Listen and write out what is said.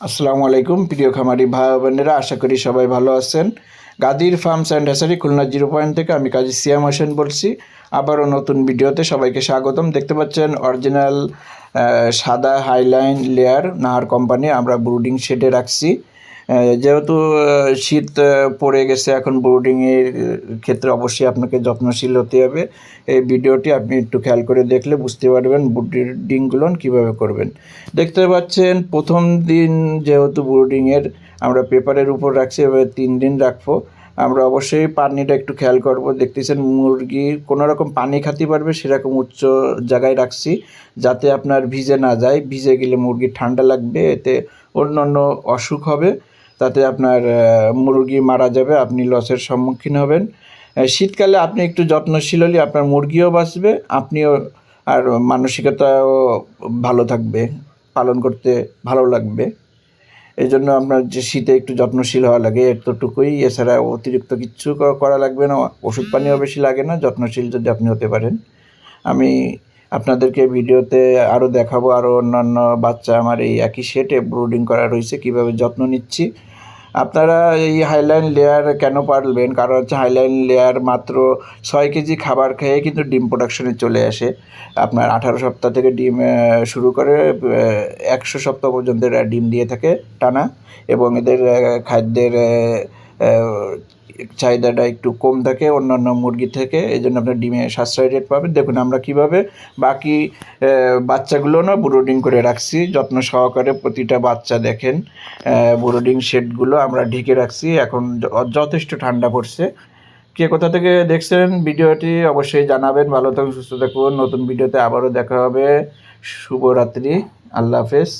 আসসালামু আলাইকুম, প্রিয় খামারি ভাই বোনেরা, আশা করি সবাই ভালো আছেন। Gadir farms and hatchery Khulna zero point থেকে আমি কাজী সিয়াম হোসেন বলছি। আবারও নতুন ভিডিওতে সবাইকে স্বাগতম। দেখতে পাচ্ছেন অরিজিনাল সাদা হাইলাইন লেয়ার নাহার কোম্পানি আমরা ব্রুডিং শেডে রাখছি। যেহেতু শীত পড়ে গেছে, এখন বোর্ডিংয়ের ক্ষেত্রে অবশ্যই আপনাকে যত্নশীল হতে হবে। এই ভিডিওটি আপনি একটু খেয়াল করে দেখলে বুঝতে পারবেন ব্রুডিংগুলো কীভাবে করবেন। দেখতে পাচ্ছেন, প্রথম দিন যেহেতু বোর্ডিংয়ের আমরা পেপারের উপর রাখছি এবার তিন দিন রাখব। আমরা অবশ্যই পানিটা একটু খেয়াল করব। দেখতেছেন, মুরগি কোনো রকম পানি খাতে পারবে, সেরকম উচ্চ জায়গায় রাখছি, যাতে আপনার ভিজে না যায়। ভিজে গেলে মুরগির ঠান্ডা লাগবে, এতে অন্য অন্য অসুখ হবে। তাতে আপনার মুরগি মারা যাবে, আপনি লসের সম্মুখীন হবেন। শীতকালে আপনি একটু যত্নশীল হলে আপনার মুরগিও বাঁচবে, আপনিও আর মানসিকতাও ভালো থাকবে, পালন করতে ভালো লাগবে। এই জন্য আপনার যে শীতে একটু যত্নশীল হওয়া লাগে, এতটুকুই। এছাড়া অতিরিক্ত কিচ্ছু ক- করা লাগবে না, ওষুধ পানিও বেশি লাগে না, যত্নশীল যদি আপনি হতে পারেন। আমি আপনাদেরকে ভিডিওতে আরও দেখাবো, আরও অন্যান্য বাচ্চা আমার এই একই সেটে ব্রুডিং করা রয়েছে, কীভাবে যত্ন নিচ্ছি। আপনারা এই হাইলাইন লেয়ার কেন পারবেন কারণ হচ্ছে হাইলাইন লেয়ার মাত্র ছয় কেজি খাবার খেয়ে কিন্তু ডিম প্রোডাকশনে চলে আসে। আপনার আঠারো সপ্তাহ থেকে ডিম শুরু করে একশো সপ্তাহ পর্যন্ত এরা ডিম দিয়ে থাকে টানা। এবং এদের খাদ্যের চাহিদাটা একটু কম থাকে, অন্যান্য মুরগি থেকে এই জন্য আপনার ডিমে সাশ্রয় রেট পাবেন। দেখুন, আমরা কীভাবে বাকি বাচ্চাগুলো না ব্রুডিং করে রাখছি, যত্ন সহকারে প্রতিটা বাচ্চা দেখেন ব্রুডিং শেডগুলো আমরা ঢেকে রাখছি। এখন যথেষ্ট ঠান্ডা পড়ছে। কে কোথা থেকে দেখছেন ভিডিওটি অবশ্যই জানাবেন। ভালো থাকুন, সুস্থ থাকুন। নতুন ভিডিওতে আবারও দেখা হবে। শুভরাত্রি। আল্লাহ হাফেজ।